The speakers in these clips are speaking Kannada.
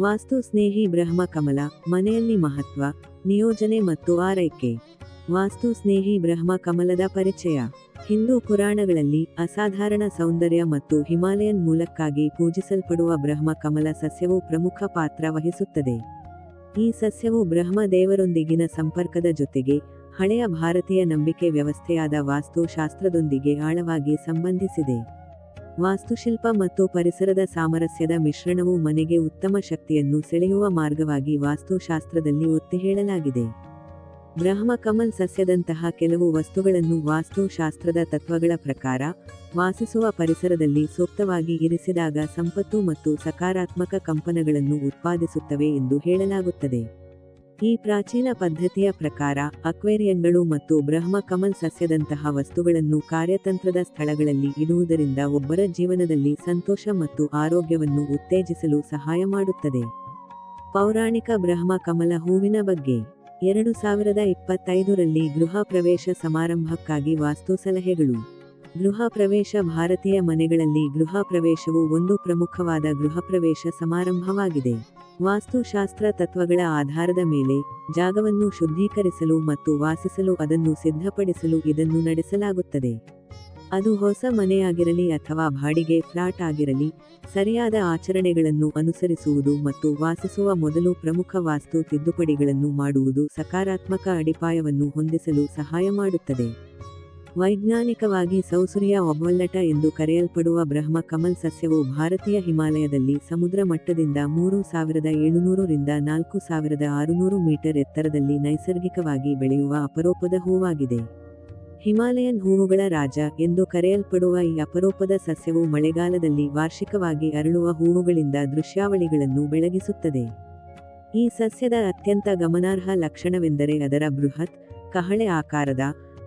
ವಾಸ್ತು ಸ್ನೇಹಿ ಬ್ರಹ್ಮ ಕಮಲ, ಮನೆಯಲ್ಲಿ ಮಹತ್ವ, ನಿಯೋಜನೆ ಮತ್ತು ಆರೈಕೆ. ವಾಸ್ತು ಸ್ನೇಹಿ ಬ್ರಹ್ಮ ಕಮಲದ ಪರಿಚಯ. ಹಿಂದೂ ಪುರಾಣಗಳಲ್ಲಿ ಅಸಾಧಾರಣ ಸೌಂದರ್ಯ ಮತ್ತು ಹಿಮಾಲಯನ್ ಮೂಲಕ್ಕಾಗಿ ಪೂಜಿಸಲ್ಪಡುವ ಬ್ರಹ್ಮ ಕಮಲ ಸಸ್ಯವು ಪ್ರಮುಖ ಪಾತ್ರ ವಹಿಸುತ್ತದೆ. ಈ ಸಸ್ಯವು ಬ್ರಹ್ಮ ದೇವರೊಂದಿಗಿನ ಸಂಪರ್ಕದ ಜೊತೆಗೆ ಹಳೆಯ ಭಾರತೀಯ ನಂಬಿಕೆ ವ್ಯವಸ್ಥೆಯಾದ ವಾಸ್ತುಶಾಸ್ತ್ರದೊಂದಿಗೆ ಆಳವಾಗಿ ಸಂಬಂಧಿಸಿದೆ. ವಾಸ್ತುಶಿಲ್ಪ ಮತ್ತು ಪರಿಸರದ ಸಾಮರಸ್ಯದ ಮಿಶ್ರಣವು ಮನೆಗೆ ಉತ್ತಮ ಶಕ್ತಿಯನ್ನು ಸೆಳೆಯುವ ಮಾರ್ಗವಾಗಿ ವಾಸ್ತುಶಾಸ್ತ್ರದಲ್ಲಿ ಒತ್ತಿ ಹೇಳಲಾಗಿದೆ. ಬ್ರಹ್ಮ ಕಮಲ್ ಸಸ್ಯದಂತಹ ಕೆಲವು ವಸ್ತುಗಳನ್ನು ವಾಸ್ತುಶಾಸ್ತ್ರದ ತತ್ವಗಳ ಪ್ರಕಾರ ವಾಸಿಸುವ ಪರಿಸರದಲ್ಲಿ ಸೂಕ್ತವಾಗಿ ಇರಿಸಿದಾಗ ಸಂಪತ್ತು ಮತ್ತು ಸಕಾರಾತ್ಮಕ ಕಂಪನಗಳನ್ನು ಉತ್ಪಾದಿಸುತ್ತವೆ ಎಂದು ಹೇಳಲಾಗುತ್ತದೆ. ಈ ಪ್ರಾಚೀನ ಪದ್ಧತಿಯ ಪ್ರಕಾರ ಅಕ್ವೇರಿಯಂಗಳು ಮತ್ತು ಬ್ರಹ್ಮ ಕಮಲ್ ಸಸ್ಯದಂತಹ ವಸ್ತುಗಳನ್ನು ಕಾರ್ಯತಂತ್ರದ ಸ್ಥಳಗಳಲ್ಲಿ ಇಡುವುದರಿಂದ ಒಬ್ಬರ ಜೀವನದಲ್ಲಿ ಸಂತೋಷ ಮತ್ತು ಆರೋಗ್ಯವನ್ನು ಉತ್ತೇಜಿಸಲು ಸಹಾಯ ಮಾಡುತ್ತದೆ. ಪೌರಾಣಿಕ ಬ್ರಹ್ಮ ಕಮಲ ಹೂವಿನ ಬಗ್ಗೆ. ಎರಡು ಸಾವಿರದ ಇಪ್ಪತ್ತೈದರಲ್ಲಿ ಗೃಹ ಪ್ರವೇಶ ಸಮಾರಂಭಕ್ಕಾಗಿ ವಾಸ್ತು ಸಲಹೆಗಳು. ಗೃಹ ಪ್ರವೇಶ ಭಾರತೀಯ ಮನೆಗಳಲ್ಲಿ ಗೃಹ ಪ್ರವೇಶವು ಒಂದು ಪ್ರಮುಖವಾದ ಗೃಹ ಪ್ರವೇಶ ಸಮಾರಂಭವಾಗಿದೆ. ವಾಸ್ತುಶಾಸ್ತ್ರ ತತ್ವಗಳ ಆಧಾರದ ಮೇಲೆ ಜಾಗವನ್ನು ಶುದ್ಧೀಕರಿಸಲು ಮತ್ತು ವಾಸಿಸಲು ಅದನ್ನು ಸಿದ್ಧಪಡಿಸಲು ಇದನ್ನು ನಡೆಸಲಾಗುತ್ತದೆ. ಅದು ಹೊಸ ಮನೆಯಾಗಿರಲಿ ಅಥವಾ ಬಾಡಿಗೆ, ಫ್ಲಾಟ್ ಆಗಿರಲಿ, ಸರಿಯಾದ ಆಚರಣೆಗಳನ್ನು ಅನುಸರಿಸುವುದು ಮತ್ತು ವಾಸಿಸುವ ಮೊದಲು ಪ್ರಮುಖ ವಾಸ್ತು ತಿದ್ದುಪಡಿಗಳನ್ನು ಮಾಡುವುದು ಸಕಾರಾತ್ಮಕ ಅಡಿಪಾಯವನ್ನು ಹೊಂದಿಸಲು ಸಹಾಯ ಮಾಡುತ್ತದೆ. ವೈಜ್ಞಾನಿಕವಾಗಿ ಸೌಸುರಿಯ ಒಬೊಲ್ಲಟ ಎಂದು ಕರೆಯಲ್ಪಡುವ ಬ್ರಹ್ಮ ಕಮಲ್ ಸಸ್ಯವು ಭಾರತೀಯ ಹಿಮಾಲಯದಲ್ಲಿ ಸಮುದ್ರ ಮಟ್ಟದಿಂದ ಮೂರು ಸಾವಿರದ ಏಳುನೂರು ರಿಂದ ನಾಲ್ಕು ಸಾವಿರದ ಆರುನೂರು ಮೀಟರ್ ಎತ್ತರದಲ್ಲಿ ನೈಸರ್ಗಿಕವಾಗಿ ಬೆಳೆಯುವ ಅಪರೂಪದ ಹೂವಾಗಿದೆ. ಹಿಮಾಲಯನ್ ಹೂವುಗಳ ರಾಜ ಎಂದು ಕರೆಯಲ್ಪಡುವ ಈ ಅಪರೂಪದ ಸಸ್ಯವು ಮಳೆಗಾಲದಲ್ಲಿ ವಾರ್ಷಿಕವಾಗಿ ಅರಳುವ ಹೂವುಗಳಿಂದ ದೃಶ್ಯಾವಳಿಗಳನ್ನು ಬೆಳಗಿಸುತ್ತದೆ. ಈ ಸಸ್ಯದ ಅತ್ಯಂತ ಗಮನಾರ್ಹ ಲಕ್ಷಣವೆಂದರೆ ಅದರ ಬೃಹತ್, ಕಹಳೆ ಆಕಾರದ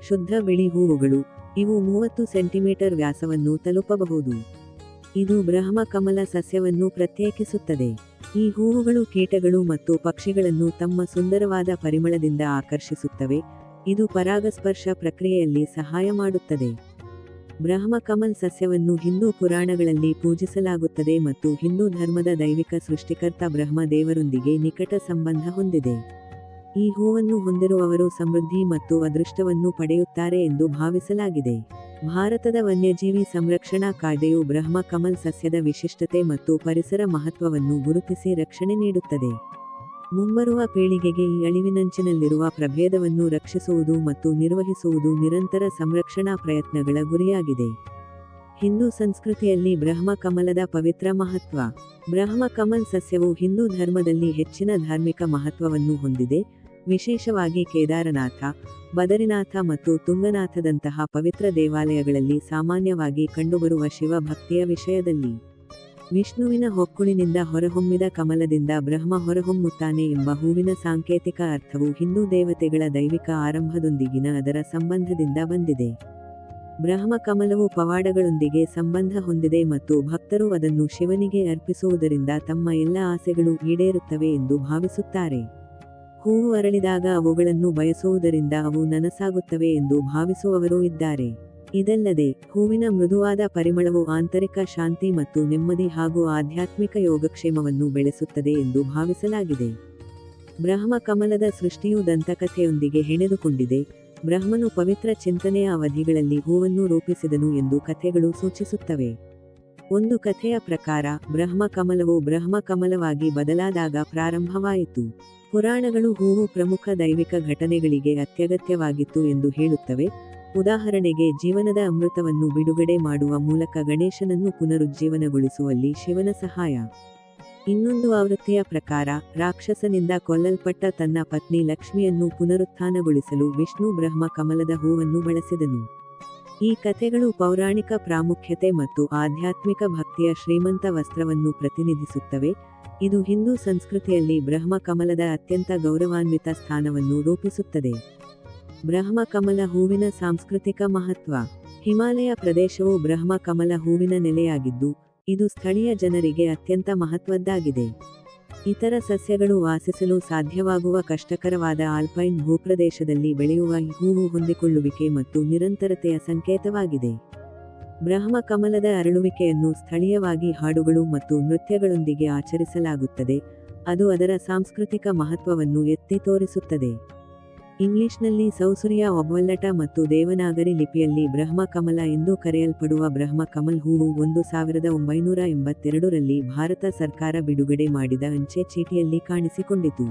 ಶುದ್ಧ ಬಿಳಿ ಹೂವುಗಳು. ಇವು ಮೂವತ್ತು ಸೆಂಟಿಮೀಟರ್ ವ್ಯಾಸವನ್ನು ತಲುಪಬಹುದು. ಇದು ಬ್ರಹ್ಮ ಕಮಲ ಸಸ್ಯವನ್ನು ಪ್ರತ್ಯೇಕಿಸುತ್ತದೆ. ಈ ಹೂವುಗಳು ಕೀಟಗಳು ಮತ್ತು ಪಕ್ಷಿಗಳನ್ನು ತಮ್ಮ ಸುಂದರವಾದ ಪರಿಮಳದಿಂದ ಆಕರ್ಷಿಸುತ್ತವೆ. ಇದು ಪರಾಗಸ್ಪರ್ಶ ಪ್ರಕ್ರಿಯೆಯಲ್ಲಿ ಸಹಾಯ ಮಾಡುತ್ತದೆ. ಬ್ರಹ್ಮ ಕಮಲ್ ಸಸ್ಯವನ್ನು ಹಿಂದೂ ಪುರಾಣಗಳಲ್ಲಿ ಪೂಜಿಸಲಾಗುತ್ತದೆ ಮತ್ತು ಹಿಂದೂ ಧರ್ಮದ ದೈವಿಕ ಸೃಷ್ಟಿಕರ್ತ ಬ್ರಹ್ಮ ದೇವರೊಂದಿಗೆ ನಿಕಟ ಸಂಬಂಧ ಹೊಂದಿದೆ. ಈ ಹೂವನ್ನು ಹೊಂದಿರುವವರು ಸಮೃದ್ಧಿ ಮತ್ತು ಅದೃಷ್ಟವನ್ನು ಪಡೆಯುತ್ತಾರೆ ಎಂದು ಭಾವಿಸಲಾಗಿದೆ. ಭಾರತದ ವನ್ಯಜೀವಿ ಸಂರಕ್ಷಣಾ ಕಾಯ್ದೆಯು ಬ್ರಹ್ಮ ಕಮಲ್ ಸಸ್ಯದ ವಿಶಿಷ್ಟತೆ ಮತ್ತು ಪರಿಸರ ಮಹತ್ವವನ್ನು ಗುರುತಿಸಿ ರಕ್ಷಣೆ ನೀಡುತ್ತದೆ. ಮುಂಬರುವ ಪೀಳಿಗೆಗೆ ಈ ಅಳಿವಿನಂಚಿನಲ್ಲಿರುವ ಪ್ರಭೇದವನ್ನು ರಕ್ಷಿಸುವುದು ಮತ್ತು ನಿರ್ವಹಿಸುವುದು ನಿರಂತರ ಸಂರಕ್ಷಣಾ ಪ್ರಯತ್ನಗಳ ಗುರಿಯಾಗಿದೆ. ಹಿಂದೂ ಸಂಸ್ಕೃತಿಯಲ್ಲಿ ಬ್ರಹ್ಮ ಕಮಲದ ಪವಿತ್ರ ಮಹತ್ವ. ಬ್ರಹ್ಮ ಕಮಲ್ ಸಸ್ಯವು ಹಿಂದೂ ಧರ್ಮದಲ್ಲಿ ಹೆಚ್ಚಿನ ಧಾರ್ಮಿಕ ಮಹತ್ವವನ್ನು ಹೊಂದಿದೆ. ವಿಶೇಷವಾಗಿ ಕೇದಾರನಾಥ, ಬದರಿನಾಥ ಮತ್ತು ತುಂಗನಾಥದಂತಹ ಪವಿತ್ರ ದೇವಾಲಯಗಳಲ್ಲಿ ಸಾಮಾನ್ಯವಾಗಿ ಕಂಡುಬರುವ ಶಿವ ಭಕ್ತಿಯ ವಿಷಯದಲ್ಲಿ. ವಿಷ್ಣುವಿನ ಹೊಕ್ಕುಳಿನಿಂದ ಹೊರಹೊಮ್ಮಿದ ಕಮಲದಿಂದ ಬ್ರಹ್ಮ ಹೊರಹೊಮ್ಮುತ್ತಾನೆ ಎಂಬ ಹೂವಿನ ಸಾಂಕೇತಿಕ ಅರ್ಥವು ಹಿಂದೂ ದೇವತೆಗಳ ದೈವಿಕ ಆರಂಭದೊಂದಿಗಿನ ಅದರ ಸಂಬಂಧದಿಂದ ಬಂದಿದೆ. ಬ್ರಹ್ಮ ಕಮಲವು ಪವಾಡಗಳೊಂದಿಗೆ ಸಂಬಂಧ ಹೊಂದಿದೆ ಮತ್ತು ಭಕ್ತರು ಅದನ್ನು ಶಿವನಿಗೆ ಅರ್ಪಿಸುವುದರಿಂದ ತಮ್ಮ ಎಲ್ಲ ಆಸೆಗಳು ಈಡೇರುತ್ತವೆ ಎಂದು ಭಾವಿಸುತ್ತಾರೆ. ಹೂವು ಅರಳಿದಾಗ ಅವುಗಳನ್ನು ಬಯಸುವುದರಿಂದ ಅವು ನನಸಾಗುತ್ತವೆ ಎಂದು ಭಾವಿಸುವವರೂ ಇದ್ದಾರೆ. ಇದಲ್ಲದೆ, ಹೂವಿನ ಮೃದುವಾದ ಪರಿಮಳವು ಆಂತರಿಕ ಶಾಂತಿ ಮತ್ತು ನೆಮ್ಮದಿ ಹಾಗೂ ಆಧ್ಯಾತ್ಮಿಕ ಯೋಗಕ್ಷೇಮವನ್ನು ಬೆಳೆಸುತ್ತದೆ ಎಂದು ಭಾವಿಸಲಾಗಿದೆ. ಬ್ರಹ್ಮ ಕಮಲದ ಸೃಷ್ಟಿಯು ದಂತಕಥೆಯೊಂದಿಗೆ ಹೆಣೆದುಕೊಂಡಿದೆ. ಬ್ರಹ್ಮನು ಪವಿತ್ರ ಚಿಂತನೆಯ ಅವಧಿಗಳಲ್ಲಿ ಹೂವನ್ನು ರೂಪಿಸಿದನು ಎಂದು ಕಥೆಗಳು ಸೂಚಿಸುತ್ತವೆ. ಒಂದು ಕಥೆಯ ಪ್ರಕಾರ, ಬ್ರಹ್ಮ ಕಮಲವು ಬ್ರಹ್ಮ ಕಮಲವಾಗಿ ಬದಲಾದಾಗ ಪ್ರಾರಂಭವಾಯಿತು. ಪುರಾಣಗಳು ಹೂವು ಪ್ರಮುಖ ದೈವಿಕ ಘಟನೆಗಳಿಗೆ ಅತ್ಯಗತ್ಯವಾಗಿತ್ತು ಎಂದು ಹೇಳುತ್ತವೆ. ಉದಾಹರಣೆಗೆ ಜೀವನದ ಅಮೃತವನ್ನು ಬಿಡುಗಡೆ ಮಾಡುವ ಮೂಲಕ ಗಣೇಶನನ್ನು ಪುನರುಜ್ಜೀವನಗೊಳಿಸುವಲ್ಲಿ ಶಿವನ ಸಹಾಯ. ಇನ್ನೊಂದು ಆವೃತ್ತಿಯ ಪ್ರಕಾರ, ರಾಕ್ಷಸನಿಂದ ಕೊಲ್ಲಲ್ಪಟ್ಟ ತನ್ನ ಪತ್ನಿ ಲಕ್ಷ್ಮಿಯನ್ನು ಪುನರುತ್ಥಾನಗೊಳಿಸಲು ವಿಷ್ಣು ಬ್ರಹ್ಮ ಕಮಲದ ಹೂವನ್ನು ಬಳಸಿದನು. ಈ ಕಥೆಗಳು ಪೌರಾಣಿಕ ಪ್ರಾಮುಖ್ಯತೆ ಮತ್ತು ಆಧ್ಯಾತ್ಮಿಕ ಭಕ್ತಿಯ ಶ್ರೀಮಂತ ವಸ್ತ್ರವನ್ನು ಪ್ರತಿನಿಧಿಸುತ್ತವೆ. ಇದು ಹಿಂದೂ ಸಂಸ್ಕೃತಿಯಲ್ಲಿ ಬ್ರಹ್ಮ ಕಮಲದ ಅತ್ಯಂತ ಗೌರವಾನ್ವಿತ ಸ್ಥಾನವನ್ನು ರೂಪಿಸುತ್ತದೆ. ಬ್ರಹ್ಮ ಕಮಲ ಹೂವಿನ ಸಾಂಸ್ಕೃತಿಕ ಮಹತ್ವ. ಹಿಮಾಲಯ ಪ್ರದೇಶವು ಬ್ರಹ್ಮ ಕಮಲ ಹೂವಿನ ನೆಲೆಯಾಗಿದ್ದು, ಇದು ಸ್ಥಳೀಯ ಜನರಿಗೆ ಅತ್ಯಂತ ಮಹತ್ವದ್ದಾಗಿದೆ. ಇತರ ಸಸ್ಯಗಳು ವಾಸಿಸಲು ಸಾಧ್ಯವಾಗುವ ಕಷ್ಟಕರವಾದ ಆಲ್ಪೈನ್ ಭೂಪ್ರದೇಶದಲ್ಲಿ ಬೆಳೆಯುವ ಹೂವು ಹೊಂದಿಕೊಳ್ಳುವಿಕೆ ಮತ್ತು ನಿರಂತರತೆಯ ಸಂಕೇತವಾಗಿದೆ. ಬ್ರಹ್ಮ ಕಮಲದ ಅರಳುವಿಕೆಯನ್ನು ಸ್ಥಳೀಯವಾಗಿ ಹಾಡುಗಳು ಮತ್ತು ನೃತ್ಯಗಳೊಂದಿಗೆ ಆಚರಿಸಲಾಗುತ್ತದೆ, ಅದು ಅದರ ಸಾಂಸ್ಕೃತಿಕ ಮಹತ್ವವನ್ನು ಎತ್ತಿ ತೋರಿಸುತ್ತದೆ. ಇಂಗ್ಲಿಷ್ನಲ್ಲಿ ಸೌಸುರಿಯ ಒಬ್ಬಲ್ಲಟ ಮತ್ತು ದೇವನಾಗರಿ ಲಿಪಿಯಲ್ಲಿ ಬ್ರಹ್ಮ ಕಮಲ ಎಂದು ಕರೆಯಲ್ಪಡುವ ಬ್ರಹ್ಮ ಕಮಲ್ ಹೂವು ಒಂದು ಸಾವಿರದ ಒಂಬೈನೂರ ಎಂಬತ್ತೆರಡರಲ್ಲಿ ಭಾರತ ಸರ್ಕಾರ ಬಿಡುಗಡೆ ಮಾಡಿದ ಅಂಚೆ ಚೀಟಿಯಲ್ಲಿ ಕಾಣಿಸಿಕೊಂಡಿತು.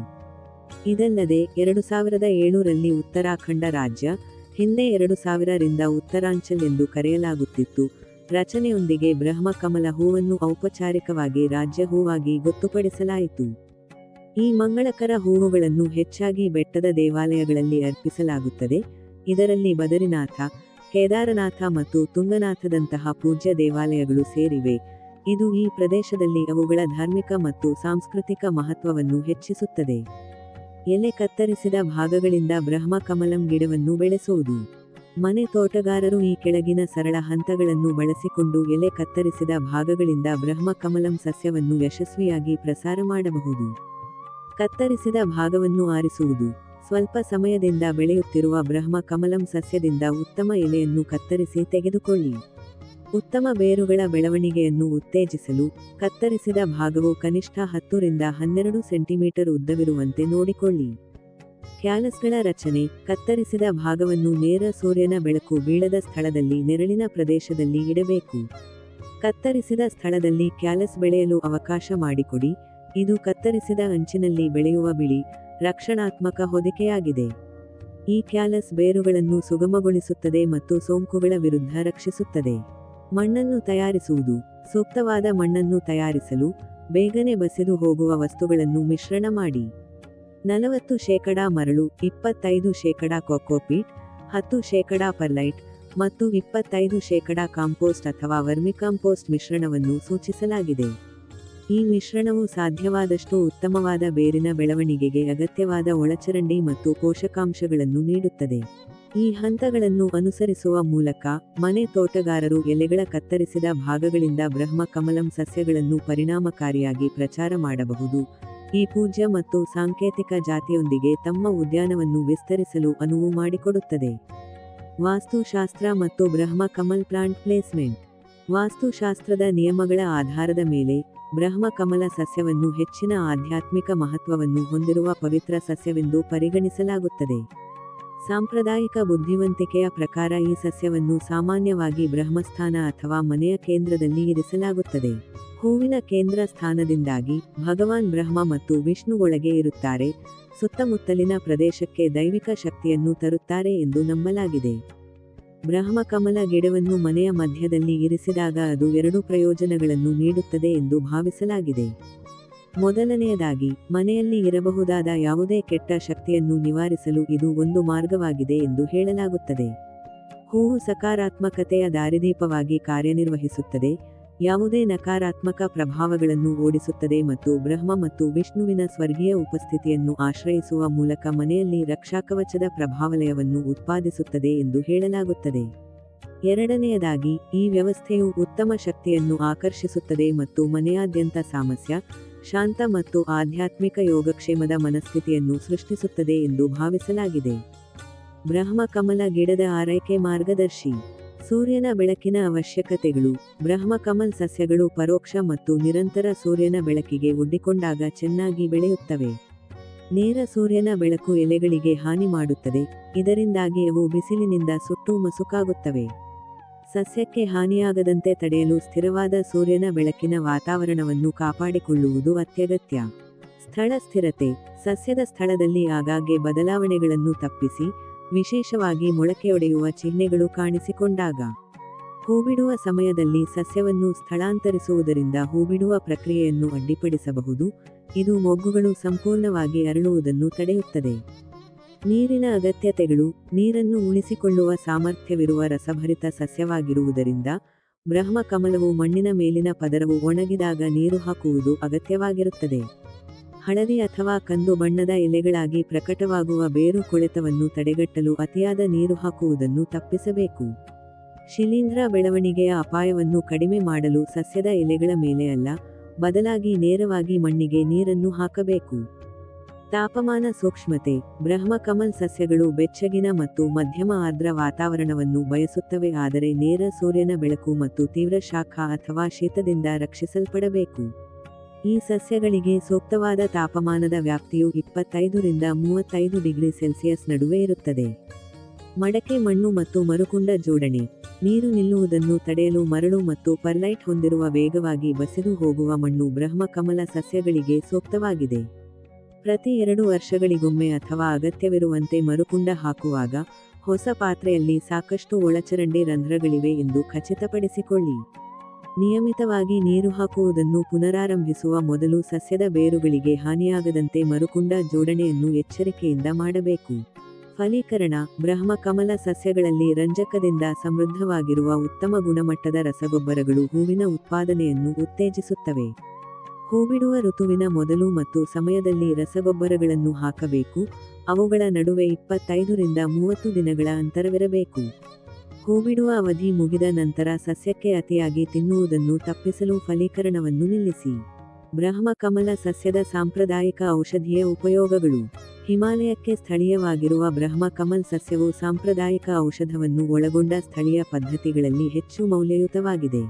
ಇದಲ್ಲದೆ, ಎರಡು ಸಾವಿರದ ಏಳರಲ್ಲಿ ಉತ್ತರಾಖಂಡ ರಾಜ್ಯ, ಹಿಂದೆ ಎರಡು ಸಾವಿರರಿಂದ ಉತ್ತರಾಂಚಲ್ ಎಂದು ಕರೆಯಲಾಗುತ್ತಿತ್ತು. ರಚನೆಯೊಂದಿಗೆ ಬ್ರಹ್ಮ ಕಮಲ ಹೂವನ್ನು ಔಪಚಾರಿಕವಾಗಿ ರಾಜ್ಯ ಹೂವಾಗಿ ಗೊತ್ತುಪಡಿಸಲಾಯಿತು. ಈ ಮಂಗಳಕರ ಹೂವುಗಳನ್ನು ಹೆಚ್ಚಾಗಿ ಬೆಟ್ಟದ ದೇವಾಲಯಗಳಲ್ಲಿ ಅರ್ಪಿಸಲಾಗುತ್ತದೆ. ಇದರಲ್ಲಿ ಬದರಿನಾಥ, ಕೇದಾರನಾಥ ಮತ್ತು ತುಂಗನಾಥದಂತಹ ಪೂಜ್ಯ ದೇವಾಲಯಗಳು ಸೇರಿವೆ. ಇದು ಈ ಪ್ರದೇಶದಲ್ಲಿ ಅವುಗಳ ಧಾರ್ಮಿಕ ಮತ್ತು ಸಾಂಸ್ಕೃತಿಕ ಮಹತ್ವವನ್ನು ಹೆಚ್ಚಿಸುತ್ತದೆ. ಎಲೆ ಕತ್ತರಿಸಿದ ಭಾಗಗಳಿಂದ ಬ್ರಹ್ಮ ಕಮಲಂ ಗಿಡವನ್ನು ಬೆಳೆಸುವುದು. ಮನೆ ತೋಟಗಾರರು ಈ ಕೆಳಗಿನ ಸರಳ ಹಂತಗಳನ್ನು ಬಳಸಿಕೊಂಡು ಎಲೆ ಕತ್ತರಿಸಿದ ಭಾಗಗಳಿಂದ ಬ್ರಹ್ಮ ಕಮಲಂ ಸಸ್ಯವನ್ನು ಯಶಸ್ವಿಯಾಗಿ ಪ್ರಸಾರ ಮಾಡಬಹುದು. ಕತ್ತರಿಸಿದ ಭಾಗವನ್ನು ಆರಿಸುವುದು. ಸ್ವಲ್ಪ ಸಮಯದಿಂದ ಬೆಳೆಯುತ್ತಿರುವ ಬ್ರಹ್ಮ ಕಮಲಂ ಸಸ್ಯದಿಂದ ಉತ್ತಮ ಎಲೆಯನ್ನು ಕತ್ತರಿಸಿ ತೆಗೆದುಕೊಳ್ಳಿ. ಉತ್ತಮ ಬೇರುಗಳ ಬೆಳವಣಿಗೆಯನ್ನು ಉತ್ತೇಜಿಸಲು ಕತ್ತರಿಸಿದ ಭಾಗವು ಕನಿಷ್ಠ ಹತ್ತರಿಂದ ಹನ್ನೆರಡು ಸೆಂಟಿಮೀಟರ್ ಉದ್ದವಿರುವಂತೆ ನೋಡಿಕೊಳ್ಳಿ. ಕ್ಯಾಲಸ್ಗಳ ರಚನೆ, ಕತ್ತರಿಸಿದ ಭಾಗವನ್ನು ನೇರ ಸೂರ್ಯನ ಬೆಳಕು ಬೀಳದ ಸ್ಥಳದಲ್ಲಿ ನೆರಳಿನ ಪ್ರದೇಶದಲ್ಲಿ ಇಡಬೇಕು. ಕತ್ತರಿಸಿದ ಸ್ಥಳದಲ್ಲಿ ಕ್ಯಾಲಸ್ ಬೆಳೆಯಲು ಅವಕಾಶ ಮಾಡಿಕೊಡಿ. ಇದು ಕತ್ತರಿಸಿದ ಅಂಚಿನಲ್ಲಿ ಬೆಳೆಯುವ ಬಿಳಿ, ರಕ್ಷಣಾತ್ಮಕ ಹೊದಿಕೆಯಾಗಿದೆ. ಈ ಕ್ಯಾಲಸ್ ಬೇರುಗಳನ್ನು ಸುಗಮಗೊಳಿಸುತ್ತದೆ ಮತ್ತು ಸೋಂಕುಗಳ ವಿರುದ್ಧ ರಕ್ಷಿಸುತ್ತದೆ. ಮಣ್ಣನ್ನು ತಯಾರಿಸುವುದು, ಸೂಕ್ತವಾದ ಮಣ್ಣನ್ನು ತಯಾರಿಸಲು ಬೇಗನೆ ಬಸಿದು ಹೋಗುವ ವಸ್ತುಗಳನ್ನು ಮಿಶ್ರಣ ಮಾಡಿ. ನಲವತ್ತು ಶೇಕಡಾ ಮರಳು, ಇಪ್ಪತ್ತೈದು ಶೇಕಡಾ ಕೊಕೋಪೀಟ್, ಹತ್ತು ಶೇಕಡಾ ಪರ್ಲೈಟ್ ಮತ್ತು ಇಪ್ಪತ್ತೈದು ಶೇಕಡಾ ಕಾಂಪೋಸ್ಟ್ ಅಥವಾ ವರ್ಮಿಕಾಂಪೋಸ್ಟ್ ಮಿಶ್ರಣವನ್ನು ಸೂಚಿಸಲಾಗಿದೆ. ಈ ಮಿಶ್ರಣವು ಸಾಧ್ಯವಾದಷ್ಟು ಉತ್ತಮವಾದ ಬೇರಿನ ಬೆಳವಣಿಗೆಗೆ ಅಗತ್ಯವಾದ ಒಳಚರಂಡಿ ಮತ್ತು ಪೋಷಕಾಂಶಗಳನ್ನು ನೀಡುತ್ತದೆ. ಈ ಹಂತಗಳನ್ನು ಅನುಸರಿಸುವ ಮೂಲಕ ಮನೆ ತೋಟಗಾರರು ಎಲೆಗಳ ಕತ್ತರಿಸಿದ ಭಾಗಗಳಿಂದ ಬ್ರಹ್ಮ ಕಮಲಂ ಸಸ್ಯಗಳನ್ನು ಪರಿಣಾಮಕಾರಿಯಾಗಿ ಪ್ರಚಾರ ಮಾಡಬಹುದು. ಈ ಪೂಜ್ಯ ಮತ್ತು ಸಾಂಕೇತಿಕ ಜಾತಿಯೊಂದಿಗೆ ತಮ್ಮ ಉದ್ಯಾನವನ್ನು ವಿಸ್ತರಿಸಲು ಅನುವು ಮಾಡಿಕೊಡುತ್ತದೆ. ವಾಸ್ತುಶಾಸ್ತ್ರ ಮತ್ತು ಬ್ರಹ್ಮ ಕಮಲ್ ಪ್ಲಾಂಟ್ ಪ್ಲೇಸ್ಮೆಂಟ್. ವಾಸ್ತುಶಾಸ್ತ್ರದ ನಿಯಮಗಳ ಆಧಾರದ ಮೇಲೆ ಬ್ರಹ್ಮ ಕಮಲ ಸಸ್ಯವನ್ನು ಹೆಚ್ಚಿನ ಆಧ್ಯಾತ್ಮಿಕ ಮಹತ್ವವನ್ನು ಹೊಂದಿರುವ ಪವಿತ್ರ ಸಸ್ಯವೆಂದು ಪರಿಗಣಿಸಲಾಗುತ್ತದೆ. ಸಾಂಪ್ರದಾಯಿಕ ಬುದ್ಧಿವಂತಿಕೆಯ ಪ್ರಕಾರ ಈ ಸಸ್ಯವನ್ನು ಸಾಮಾನ್ಯವಾಗಿ ಬ್ರಹ್ಮಸ್ಥಾನ ಅಥವಾ ಮನೆಯ ಕೇಂದ್ರದಲ್ಲಿ ಇರಿಸಲಾಗುತ್ತದೆ. ಹೂವಿನ ಕೇಂದ್ರ ಸ್ಥಾನದಿಂದಾಗಿ ಭಗವಾನ್ ಬ್ರಹ್ಮ ಮತ್ತು ವಿಷ್ಣು ಒಳಗೆ ಇರುತ್ತಾರೆ, ಸುತ್ತಮುತ್ತಲಿನ ಪ್ರದೇಶಕ್ಕೆ ದೈವಿಕ ಶಕ್ತಿಯನ್ನು ತರುತ್ತಾರೆ ಎಂದು ನಂಬಲಾಗಿದೆ. ಬ್ರಹ್ಮಕಮಲ ಗಿಡವನ್ನು ಮನೆಯ ಮಧ್ಯದಲ್ಲಿ ಇರಿಸಿದಾಗ ಅದು ಎರಡು ಪ್ರಯೋಜನಗಳನ್ನು ನೀಡುತ್ತದೆ ಎಂದು ಭಾವಿಸಲಾಗಿದೆ. ಮೊದಲನೆಯದಾಗಿ, ಮನೆಯಲ್ಲಿ ಇರಬಹುದಾದ ಯಾವುದೇ ಕೆಟ್ಟ ಶಕ್ತಿಯನ್ನು ನಿವಾರಿಸಲು ಇದು ಒಂದು ಮಾರ್ಗವಾಗಿದೆ ಎಂದು ಹೇಳಲಾಗುತ್ತದೆ. ಹೂವು ಸಕಾರಾತ್ಮಕತೆಯ ದಾರಿದೀಪವಾಗಿ ಕಾರ್ಯನಿರ್ವಹಿಸುತ್ತದೆ ಯಾವುದೇ ನಕಾರಾತ್ಮಕ ಪ್ರಭಾವಗಳನ್ನು ಓಡಿಸುತ್ತದೆ ಮತ್ತು ಬ್ರಹ್ಮ ಮತ್ತು ವಿಷ್ಣುವಿನ ಸ್ವರ್ಗೀಯ ಉಪಸ್ಥಿತಿಯನ್ನು ಆಶ್ರಯಿಸುವ ಮೂಲಕ ಮನೆಯಲ್ಲಿ ರಕ್ಷಾಕವಚದ ಪ್ರಭಾವಲಯವನ್ನು ಉತ್ಪಾದಿಸುತ್ತದೆ ಎಂದು ಹೇಳಲಾಗುತ್ತದೆ. ಎರಡನೆಯದಾಗಿ, ಈ ವ್ಯವಸ್ಥೆಯು ಉತ್ತಮ ಶಕ್ತಿಯನ್ನು ಆಕರ್ಷಿಸುತ್ತದೆ ಮತ್ತು ಮನೆಯಾದ್ಯಂತ ಸಾಮಸ್ಯ ಶಾಂತ ಮತ್ತು ಆಧ್ಯಾತ್ಮಿಕ ಯೋಗಕ್ಷೇಮದ ಮನಸ್ಥಿತಿಯನ್ನು ಸೃಷ್ಟಿಸುತ್ತದೆ ಎಂದು ಭಾವಿಸಲಾಗಿದೆ. ಬ್ರಹ್ಮ ಕಮಲ ಗಿಡದ ಆರೈಕೆ ಮಾರ್ಗದರ್ಶಿ ಸೂರ್ಯನ ಬೆಳಕಿನ ಅವಶ್ಯಕತೆಗಳು. ಬ್ರಹ್ಮಕಮಲ್ ಸಸ್ಯಗಳು ಪರೋಕ್ಷ ಮತ್ತು ನಿರಂತರ ಸೂರ್ಯನ ಬೆಳಕಿಗೆ ಒಡ್ಡಿಕೊಂಡಾಗ ಚೆನ್ನಾಗಿ ಬೆಳೆಯುತ್ತವೆ. ನೇರ ಸೂರ್ಯನ ಬೆಳಕು ಎಲೆಗಳಿಗೆ ಹಾನಿ ಮಾಡುತ್ತದೆ. ಇದರಿಂದಾಗಿ ಅವು ಬಿಸಿಲಿನಿಂದ ಸುಟ್ಟು ಮಸುಕಾಗುತ್ತವೆ. ಸಸ್ಯಕ್ಕೆ ಹಾನಿಯಾಗದಂತೆ ತಡೆಯಲು ಸ್ಥಿರವಾದ ಸೂರ್ಯನ ಬೆಳಕಿನ ವಾತಾವರಣವನ್ನು ಕಾಪಾಡಿಕೊಳ್ಳುವುದು ಅತ್ಯಗತ್ಯ. ಸ್ಥಳ ಸ್ಥಿರತೆ. ಸಸ್ಯದ ಸ್ಥಳದಲ್ಲಿ ಆಗಾಗ್ಗೆ ಬದಲಾವಣೆಗಳನ್ನು ತಪ್ಪಿಸಿ ವಿಶೇಷವಾಗಿ ಮೊಳಕೆಯೊಡೆಯುವ ಚಿಹ್ನೆಗಳು ಕಾಣಿಸಿಕೊಂಡಾಗ, ಹೂಬಿಡುವ ಸಮಯದಲ್ಲಿ ಸಸ್ಯವನ್ನು ಸ್ಥಳಾಂತರಿಸುವುದರಿಂದ ಹೂಬಿಡುವ ಪ್ರಕ್ರಿಯೆಯನ್ನು ಅಡ್ಡಿಪಡಿಸಬಹುದು. ಇದು ಮೊಗ್ಗುಗಳು ಸಂಪೂರ್ಣವಾಗಿ ಅರಳುವುದನ್ನು ತಡೆಯುತ್ತದೆ. ನೀರಿನ ಅಗತ್ಯತೆಗಳು, ನೀರನ್ನು ಉಳಿಸಿಕೊಳ್ಳುವ ಸಾಮರ್ಥ್ಯವಿರುವ ರಸಭರಿತ ಸಸ್ಯವಾಗಿರುವುದರಿಂದ ಬ್ರಹ್ಮ ಕಮಲವು ಮಣ್ಣಿನ ಮೇಲಿನ ಪದರವು ಒಣಗಿದಾಗ ನೀರು ಹಾಕುವುದು ಅಗತ್ಯವಾಗಿರುತ್ತದೆ. ಹಳದಿ ಅಥವಾ ಕಂದು ಬಣ್ಣದ ಎಲೆಗಳಾಗಿ ಪ್ರಕಟವಾಗುವ ಬೇರು ಕೊಳೆತವನ್ನು ತಡೆಗಟ್ಟಲು ಅತಿಯಾದ ನೀರು ಹಾಕುವುದನ್ನು ತಪ್ಪಿಸಬೇಕು. ಶಿಲೀಂಧ್ರ ಬೆಳವಣಿಗೆಯ ಅಪಾಯವನ್ನು ಕಡಿಮೆ ಮಾಡಲು ಸಸ್ಯದ ಎಲೆಗಳ ಮೇಲೆ ಅಲ್ಲ, ಬದಲಾಗಿ ನೇರವಾಗಿ ಮಣ್ಣಿಗೆ ನೀರನ್ನು ಹಾಕಬೇಕು. ತಾಪಮಾನ ಸೂಕ್ಷ್ಮತೆ ಬ್ರಹ್ಮಕಮಲ್ ಸಸ್ಯಗಳು ಬೆಚ್ಚಗಿನ ಮತ್ತು ಮಧ್ಯಮ ಆರ್ದ್ರ ವಾತಾವರಣವನ್ನು ಬಯಸುತ್ತವೆ, ಆದರೆ ನೇರ ಸೂರ್ಯನ ಬೆಳಕು ಮತ್ತು ತೀವ್ರ ಶಾಖ ಅಥವಾ ಶೀತದಿಂದ ರಕ್ಷಿಸಲ್ಪಡಬೇಕು. ಈ ಸಸ್ಯಗಳಿಗೆ ಸೂಕ್ತವಾದ ತಾಪಮಾನದ ವ್ಯಾಪ್ತಿಯು ಇಪ್ಪತ್ತೈದರಿಂದ ಮೂವತ್ತೈದು ಡಿಗ್ರಿ ಸೆಲ್ಸಿಯಸ್ ನಡುವೆ ಇರುತ್ತದೆ. ಮಡಕೆ ಮಣ್ಣು ಮತ್ತು ಮರುಕುಂಡ ಜೋಡಣೆ. ನೀರು ನಿಲ್ಲುವುದನ್ನು ತಡೆಯಲು ಮರಳು ಮತ್ತು ಪರ್ಲೈಟ್ ಹೊಂದಿರುವ ವೇಗವಾಗಿ ಬಸಿದು ಹೋಗುವ ಮಣ್ಣು ಬ್ರಹ್ಮಕಮಲ ಸಸ್ಯಗಳಿಗೆ ಸೂಕ್ತವಾಗಿದೆ. ಪ್ರತಿ ಎರಡು ವರ್ಷಗಳಿಗೊಮ್ಮೆ ಅಥವಾ ಅಗತ್ಯವಿರುವಂತೆ ಮರುಕುಂಡ ಹಾಕುವಾಗ ಹೊಸ ಪಾತ್ರೆಯಲ್ಲಿ ಸಾಕಷ್ಟು ಒಳಚರಂಡಿ ರಂಧ್ರಗಳಿವೆ ಎಂದು ಖಚಿತಪಡಿಸಿಕೊಳ್ಳಿ. ನಿಯಮಿತವಾಗಿ ನೀರು ಹಾಕುವುದನ್ನು ಪುನರಾರಂಭಿಸುವ ಮೊದಲು ಸಸ್ಯದ ಬೇರುಗಳಿಗೆ ಹಾನಿಯಾಗದಂತೆ ಮರುಕುಂಡ ಜೋಡಣೆಯನ್ನು ಎಚ್ಚರಿಕೆಯಿಂದ ಮಾಡಬೇಕು. ಫಲೀಕರಣ ಬ್ರಹ್ಮಕಮಲ ಸಸ್ಯಗಳಲ್ಲಿ ರಂಜಕದಿಂದ ಸಮೃದ್ಧವಾಗಿರುವ ಉತ್ತಮ ಗುಣಮಟ್ಟದ ರಸಗೊಬ್ಬರಗಳು ಹೂವಿನ ಉತ್ಪಾದನೆಯನ್ನು ಉತ್ತೇಜಿಸುತ್ತವೆ. ಹೂಬಿಡುವ ಋತುವಿನ ಮೊದಲು ಮತ್ತು ಸಮಯದಲ್ಲಿ ರಸಗೊಬ್ಬರಗಳನ್ನು ಹಾಕಬೇಕು, ಅವುಗಳ ನಡುವೆ ಇಪ್ಪತ್ತೈದರಿಂದ ಮೂವತ್ತು ದಿನಗಳ ಅಂತರವಿರಬೇಕು. ಹೂಬಿಡುವ ಅವಧಿ ಮುಗಿದ ನಂತರ ಸಸ್ಯಕ್ಕೆ ಅತಿಯಾಗಿ ತಿನ್ನುವುದನ್ನು ತಪ್ಪಿಸಲು ಫಲೀಕರಣವನ್ನು ನಿಲ್ಲಿಸಿ. ಬ್ರಹ್ಮಕಮಲ ಸಸ್ಯದ ಸಾಂಪ್ರದಾಯಿಕ ಔಷಧೀಯ ಉಪಯೋಗಗಳು. ಹಿಮಾಲಯಕ್ಕೆ ಸ್ಥಳೀಯವಾಗಿರುವ ಬ್ರಹ್ಮಕಮಲ್ ಸಸ್ಯವು ಸಾಂಪ್ರದಾಯಿಕ ಔಷಧವನ್ನು ಒಳಗೊಂಡ ಸ್ಥಳೀಯ ಪದ್ಧತಿಗಳಲ್ಲಿ ಹೆಚ್ಚು ಮೌಲ್ಯಯುತವಾಗಿದೆ.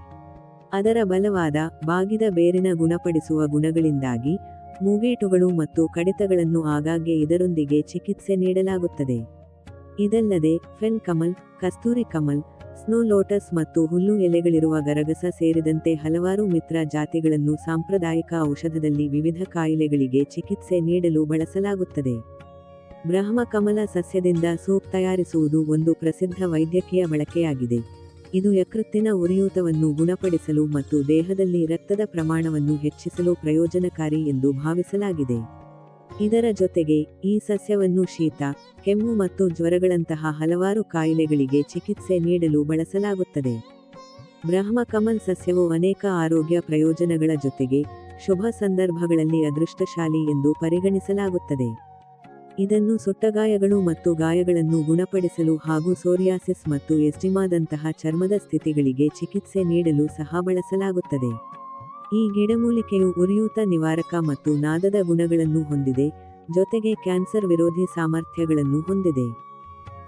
ಅದರ ಬಲವಾದ, ಬಾಗಿದ ಬೇರಿನ ಗುಣಪಡಿಸುವ ಗುಣಗಳಿಂದಾಗಿ, ಮೂಗೇಟುಗಳು ಮತ್ತು ಕಡಿತಗಳನ್ನು ಆಗಾಗ್ಗೆ ಇದರೊಂದಿಗೆ ಚಿಕಿತ್ಸೆ ನೀಡಲಾಗುತ್ತದೆ. ಇದಲ್ಲದೆ, ಫೆನ್ ಕಮಲ್, ಕಸ್ತೂರಿ ಕಮಲ್, ಸ್ನೋ ಲೋಟಸ್ ಮತ್ತು ಹುಲ್ಲು ಎಲೆಗಳಿರುವ ಗರಗಸ ಸೇರಿದಂತೆ ಹಲವಾರು ಮಿತ್ರ ಜಾತಿಗಳನ್ನು ಸಾಂಪ್ರದಾಯಿಕ ಔಷಧದಲ್ಲಿ ವಿವಿಧ ಕಾಯಿಲೆಗಳಿಗೆ ಚಿಕಿತ್ಸೆ ನೀಡಲು ಬಳಸಲಾಗುತ್ತದೆ. ಬ್ರಹ್ಮಕಮಲ ಸಸ್ಯದಿಂದ ಸೂಪ್ ತಯಾರಿಸುವುದು ಒಂದು ಪ್ರಸಿದ್ಧ ವೈದ್ಯಕೀಯ ಬಳಕೆಯಾಗಿದೆ. ಇದು ಯಕೃತ್ತಿನ ಉರಿಯೂತವನ್ನು ಗುಣಪಡಿಸಲು ಮತ್ತು ದೇಹದಲ್ಲಿ ರಕ್ತದ ಪ್ರಮಾಣವನ್ನು ಹೆಚ್ಚಿಸಲು ಪ್ರಯೋಜನಕಾರಿ ಎಂದು ಭಾವಿಸಲಾಗಿದೆ. ಇದರ ಜೊತೆಗೆ ಈ ಸಸ್ಯವನ್ನು ಶೀತ, ಕೆಮ್ಮು ಮತ್ತು ಜ್ವರಗಳಂತಹ ಹಲವಾರು ಕಾಯಿಲೆಗಳಿಗೆ ಚಿಕಿತ್ಸೆ ನೀಡಲು ಬಳಸಲಾಗುತ್ತದೆ. ಬ್ರಹ್ಮಕಮಲ್ ಸಸ್ಯವು ಅನೇಕ ಆರೋಗ್ಯ ಪ್ರಯೋಜನಗಳ ಜೊತೆಗೆ ಶುಭ ಸಂದರ್ಭಗಳಲ್ಲಿ ಅದೃಷ್ಟಶಾಲಿ ಎಂದು ಪರಿಗಣಿಸಲಾಗುತ್ತದೆ. ಇದನ್ನು ಸುಟ್ಟಗಾಯಗಳು ಮತ್ತು ಗಾಯಗಳನ್ನು ಗುಣಪಡಿಸಲು ಹಾಗೂ ಸೋರಿಯಾಸಿಸ್ ಮತ್ತು ಎಸ್ಟಿಮಾದಂತಹ ಚರ್ಮದ ಸ್ಥಿತಿಗಳಿಗೆ ಚಿಕಿತ್ಸೆ ನೀಡಲು ಸಹ ಬಳಸಲಾಗುತ್ತದೆ. ಈ ಗಿಡಮೂಲಿಕೆಯು ಉರಿಯೂತ ನಿವಾರಕ ಮತ್ತು ನಾದದ ಗುಣಗಳನ್ನು ಹೊಂದಿದೆ, ಜೊತೆಗೆ ಕ್ಯಾನ್ಸರ್ ವಿರೋಧಿ ಸಾಮರ್ಥ್ಯಗಳನ್ನು ಹೊಂದಿದೆ.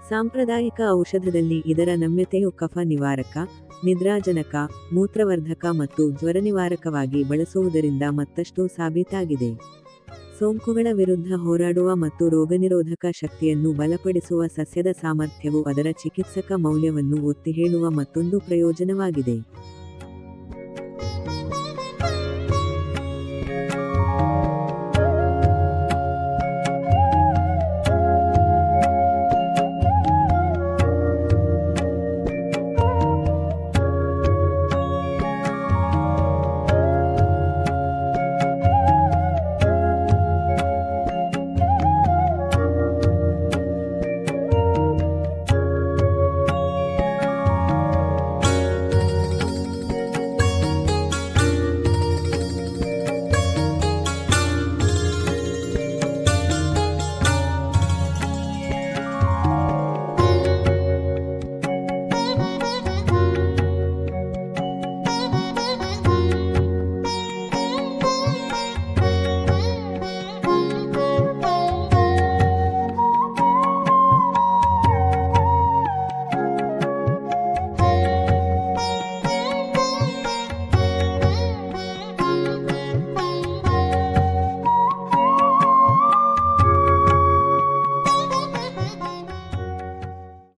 ಸಾಂಪ್ರದಾಯಿಕ ಔಷಧದಲ್ಲಿ ಇದರ ನಮ್ಯತೆಯು ಕಫ ನಿವಾರಕ, ನಿದ್ರಾಜನಕ, ಮೂತ್ರವರ್ಧಕ ಮತ್ತು ಜ್ವರ ನಿವಾರಕವಾಗಿ ಬಳಸುವುದರಿಂದ ಮತ್ತಷ್ಟು ಸಾಬೀತಾಗಿದೆ. ಸೋಂಕುಗಳ ವಿರುದ್ಧ ಹೋರಾಡುವ ಮತ್ತು ರೋಗನಿರೋಧಕ ಶಕ್ತಿಯನ್ನು ಬಲಪಡಿಸುವ ಸಸ್ಯದ ಸಾಮರ್ಥ್ಯವು ಅದರ ಚಿಕಿತ್ಸಕ ಮೌಲ್ಯವನ್ನು ಒತ್ತಿಹೇಳುವ ಮತ್ತೊಂದು ಪ್ರಯೋಜನವಾಗಿದೆ.